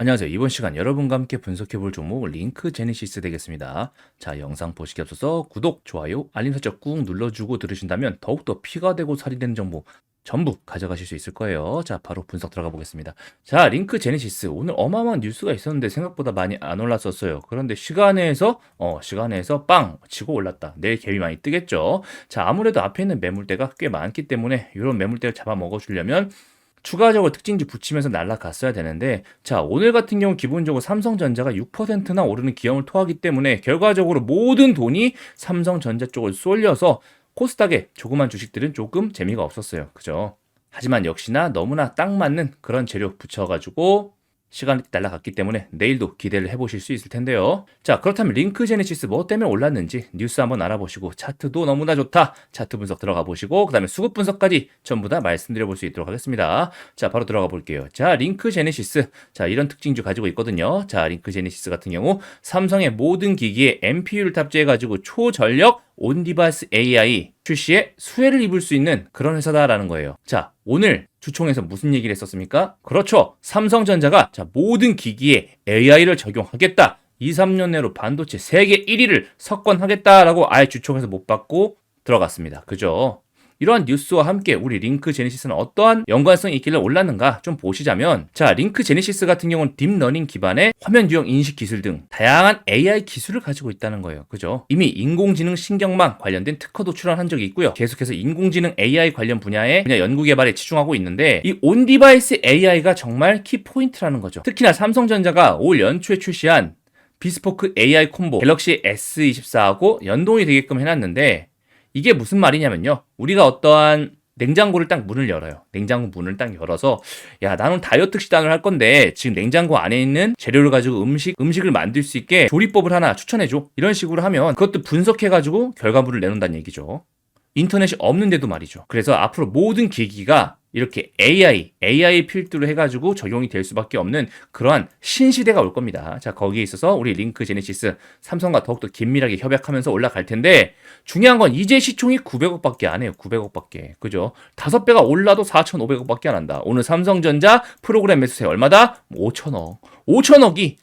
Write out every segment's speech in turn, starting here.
안녕하세요. 이번 시간 여러분과 함께 분석해 볼 종목 링크 제네시스 되겠습니다. 자, 영상 보시기 앞서서 구독, 좋아요, 알림 설정 꾹 눌러주고 들으신다면 더욱더 피가 되고 살이 되는 정보 전부 가져가실 수 있을 거예요. 자, 바로 분석 들어가 보겠습니다. 자, 링크 제네시스. 오늘 어마어마한 뉴스가 있었는데 생각보다 많이 안 올랐었어요. 그런데 시간에서, 어, 시간에서 빵! 치고 올랐다. 내일 갭이 많이 뜨겠죠. 자, 아무래도 앞에 있는 매물대가 꽤 많기 때문에 이런 매물대를 잡아 먹어주려면 추가적으로 특징지 붙이면서 날라갔어야 되는데 자 오늘 같은 경우 기본적으로 삼성전자가 6%나 오르는 기염을 토하기 때문에 결과적으로 모든 돈이 삼성전자 쪽을 쏠려서 코스닥의 조그만 주식들은 조금 재미가 없었어요. 그죠? 하지만 역시나 너무나 딱 맞는 그런 재료 붙여가지고 시간이 날라갔기 때문에 내일도 기대를 해보실 수 있을 텐데요. 자, 그렇다면 링크 제네시스 뭐 때문에 올랐는지 뉴스 한번 알아보시고 차트도 너무나 좋다. 차트 분석 들어가 보시고 그 다음에 수급 분석까지 전부 다 말씀드려 볼 수 있도록 하겠습니다. 자, 바로 들어가 볼게요. 자, 링크 제네시스. 자, 이런 특징주 가지고 있거든요. 자, 링크 제네시스 같은 경우 삼성의 모든 기기에 MPU를 탑재해 가지고 초전력 온디바스 AI 출시에 수혜를 입을 수 있는 그런 회사다라는 거예요. 자, 오늘 주총에서 무슨 얘기를 했었습니까? 그렇죠. 삼성전자가 자, 모든 기기에 AI를 적용하겠다. 2, 3년 내로 반도체 세계 1위를 석권하겠다라고 아예 주총에서 못 받고 들어갔습니다. 그죠? 이러한 뉴스와 함께 우리 링크 제네시스는 어떠한 연관성이 있길래 올랐는가 좀 보시자면 자 링크 제네시스 같은 경우는 딥러닝 기반의 화면 유형 인식 기술 등 다양한 AI 기술을 가지고 있다는 거예요. 그죠? 이미 인공지능 신경망 관련된 특허도 출원한 적이 있고요. 계속해서 인공지능 AI 관련 분야의 분야 연구 개발에 치중하고 있는데 이 온 디바이스 AI가 정말 키 포인트라는 거죠. 특히나 삼성전자가 올 연초에 출시한 비스포크 AI 콤보 갤럭시 S24하고 연동이 되게끔 해놨는데 이게 무슨 말이냐면요. 우리가 어떠한 냉장고를 딱 문을 열어요. 냉장고 문을 딱 열어서 야 나는 다이어트 식단을 할 건데 지금 냉장고 안에 있는 재료를 가지고 음식 음식을 만들 수 있게 조리법을 하나 추천해 줘. 이런 식으로 하면 그것도 분석해 가지고 결과물을 내놓는다는 얘기죠. 인터넷이 없는데도 말이죠. 그래서 앞으로 모든 기기가 이렇게 AI, AI 필두로 해가지고 적용이 될 수밖에 없는 그러한 신시대가 올 겁니다. 자, 거기에 있어서 우리 링크 제네시스 삼성과 더욱더 긴밀하게 협약하면서 올라갈 텐데 중요한 건 이제 시총이 900억 밖에 안 해요. 900억 밖에. 그죠? 5배가 올라도 4,500억 밖에 안 한다. 오늘 삼성전자 프로그램 매수세 얼마다? 5천억. 5천억이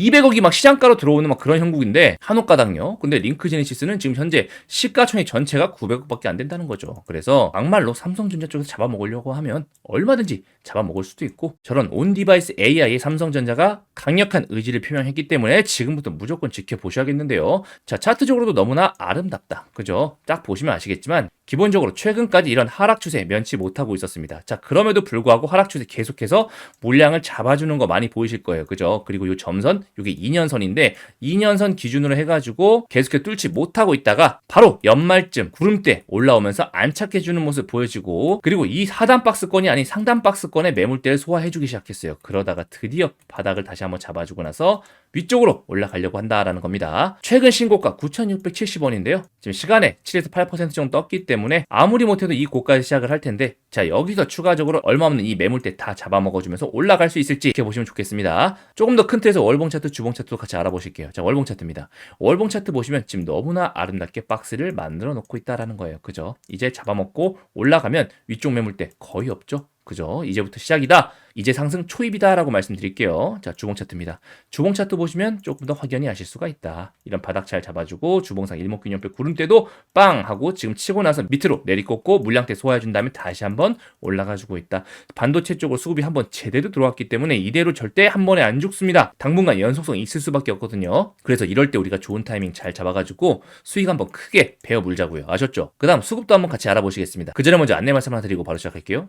200억이 막 시장가로 들어오는 막 그런 형국인데 한옥가당요. 근데 링크 제네시스는 지금 현재 시가총액 전체가 900억밖에 안 된다는 거죠. 그래서 막말로 삼성전자 쪽에서 잡아먹으려고 하면 얼마든지 잡아먹을 수도 있고 저런 온 디바이스 AI의 삼성전자가 강력한 의지를 표명했기 때문에 지금부터 무조건 지켜보셔야겠는데요. 자 차트적으로도 너무나 아름답다. 그죠? 딱 보시면 아시겠지만 기본적으로 최근까지 이런 하락 추세 면치 못하고 있었습니다. 자, 그럼에도 불구하고 하락 추세 계속해서 물량을 잡아주는 거 많이 보이실 거예요. 그죠? 그리고 이 점선, 이게 2년선인데 2년선 기준으로 해가지고 계속해서 뚫지 못하고 있다가 바로 연말쯤 구름대 올라오면서 안착해주는 모습 보여지고 그리고 이 하단 박스권이 아닌 상단 박스권의 매물대를 소화해주기 시작했어요. 그러다가 드디어 바닥을 다시 한번 잡아주고 나서 위쪽으로 올라가려고 한다라는 겁니다. 최근 신고가 9,670원인데요. 지금 시간에 7에서 8% 정도 떴기 때문에 아무리 못해도 이 고가에서 시작을 할 텐데 자 여기서 추가적으로 얼마 없는 이 매물대 다 잡아먹어주면서 올라갈 수 있을지 지켜보시면 좋겠습니다. 조금 더 큰 틀에서 월봉 차트, 주봉 차트도 같이 알아보실게요. 자 월봉 차트입니다. 월봉 차트 보시면 지금 너무나 아름답게 박스를 만들어 놓고 있다라는 거예요. 그죠? 이제 잡아먹고 올라가면 위쪽 매물대 거의 없죠? 그죠? 이제부터 시작이다. 이제 상승 초입이다라고 말씀드릴게요. 자, 주봉 차트입니다. 주봉 차트 보시면 조금 더 확연히 아실 수가 있다. 이런 바닥 잘 잡아주고 주봉상 일목균형표 구름대도 빵 하고 지금 치고 나서 밑으로 내리꽂고 물량대 소화해준 다음에 다시 한번 올라가주고 있다. 반도체 쪽으로 수급이 한번 제대로 들어왔기 때문에 이대로 절대 한 번에 안 죽습니다. 당분간 연속성 있을 수밖에 없거든요. 그래서 이럴 때 우리가 좋은 타이밍 잘 잡아가지고 수익 한번 크게 베어 물자고요. 아셨죠? 그 다음 수급도 한번 같이 알아보시겠습니다. 그 전에 먼저 안내 말씀 하나 드리고 바로 시작할게요.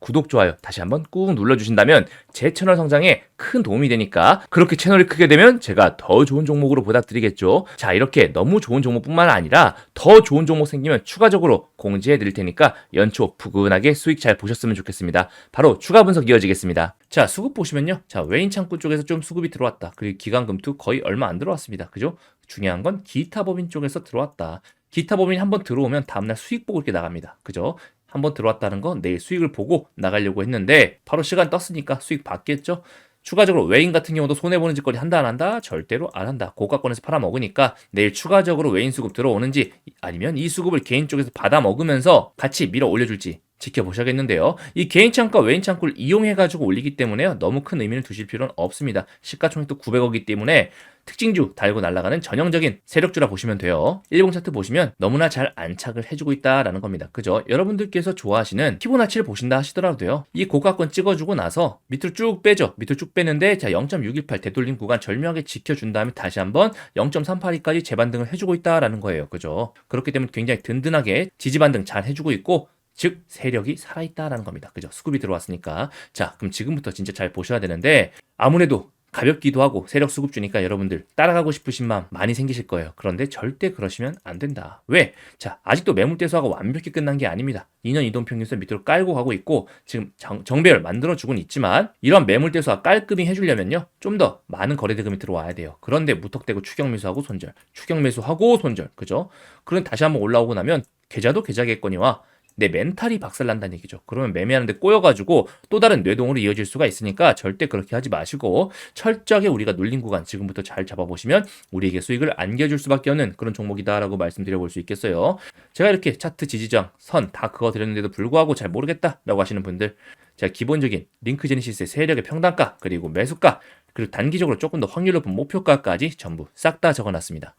구독 좋아요 다시 한번 꾹 눌러주신다면 제 채널 성장에 큰 도움이 되니까 그렇게 채널이 크게 되면 제가 더 좋은 종목으로 보답드리겠죠. 자 이렇게 너무 좋은 종목뿐만 아니라 더 좋은 종목 생기면 추가적으로 공지해 드릴 테니까 연초 푸근하게 수익 잘 보셨으면 좋겠습니다. 바로 추가 분석 이어지겠습니다. 자 수급 보시면요. 자 외인 창구 쪽에서 좀 수급이 들어왔다. 그리고 기간 금투 거의 얼마 안 들어왔습니다. 그죠? 중요한 건 기타 법인 쪽에서 들어왔다. 기타 법인이 한번 들어오면 다음날 수익 보고 이렇게 나갑니다. 그죠? 한번 들어왔다는 건 내일 수익을 보고 나가려고 했는데 바로 시간 떴으니까 수익 받겠죠? 추가적으로 외인 같은 경우도 손해보는 짓거리 한다 안 한다? 절대로 안 한다. 고가권에서 팔아먹으니까 내일 추가적으로 외인 수급 들어오는지 아니면 이 수급을 개인 쪽에서 받아 먹으면서 같이 밀어 올려줄지 지켜보셔야겠는데요. 이 개인 창과 외인 창구를 이용해 가지고 올리기 때문에 너무 큰 의미를 두실 필요는 없습니다. 시가총액도 900억이기 때문에 특징주 달고 날아가는 전형적인 세력주라 보시면 돼요. 일봉 차트 보시면 너무나 잘 안착을 해주고 있다라는 겁니다. 그죠? 여러분들께서 좋아하시는 피보나치를 보신다 하시더라도요. 이 고가권 찍어주고 나서 밑으로 쭉 빼죠. 밑으로 쭉 빼는데 자 0.618 되돌림 구간 절묘하게 지켜준 다음에 다시 한번 0.382까지 재반등을 해주고 있다라는 거예요. 그죠? 그렇기 때문에 굉장히 든든하게 지지반등 잘 해주고 있고 즉 세력이 살아있다라는 겁니다. 그죠? 수급이 들어왔으니까 자 그럼 지금부터 진짜 잘 보셔야 되는데 아무래도 가볍기도 하고 세력 수급 주니까 여러분들 따라가고 싶으신 마음 많이 생기실 거예요. 그런데 절대 그러시면 안 된다. 왜? 자, 아직도 매물대수화가 완벽히 끝난 게 아닙니다. 2년 이동평균선 밑으로 깔고 가고 있고 지금 정, 정배열 만들어주고는 있지만 이런 매물대수화 깔끔히 해주려면요. 좀 더 많은 거래대금이 들어와야 돼요. 그런데 무턱대고 추경매수하고 손절, 추경매수하고 손절, 그죠? 그런 다시 한번 올라오고 나면 계좌도 계좌겠거니와 내 멘탈이 박살난다는 얘기죠. 그러면 매매하는데 꼬여가지고 또 다른 뇌동으로 이어질 수가 있으니까 절대 그렇게 하지 마시고 철저하게 우리가 눌린 구간 지금부터 잘 잡아보시면 우리에게 수익을 안겨줄 수밖에 없는 그런 종목이다라고 말씀드려 볼 수 있겠어요. 제가 이렇게 차트 지지정, 선다 그거 드렸는데도 불구하고 잘 모르겠다라고 하시는 분들 제가 기본적인 링크 제니시스의 세력의 평단가 그리고 매수가 그리고 단기적으로 조금 더 확률 높은 목표가까지 전부 싹 다 적어놨습니다.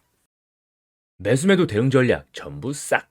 매수매도 대응 전략 전부 싹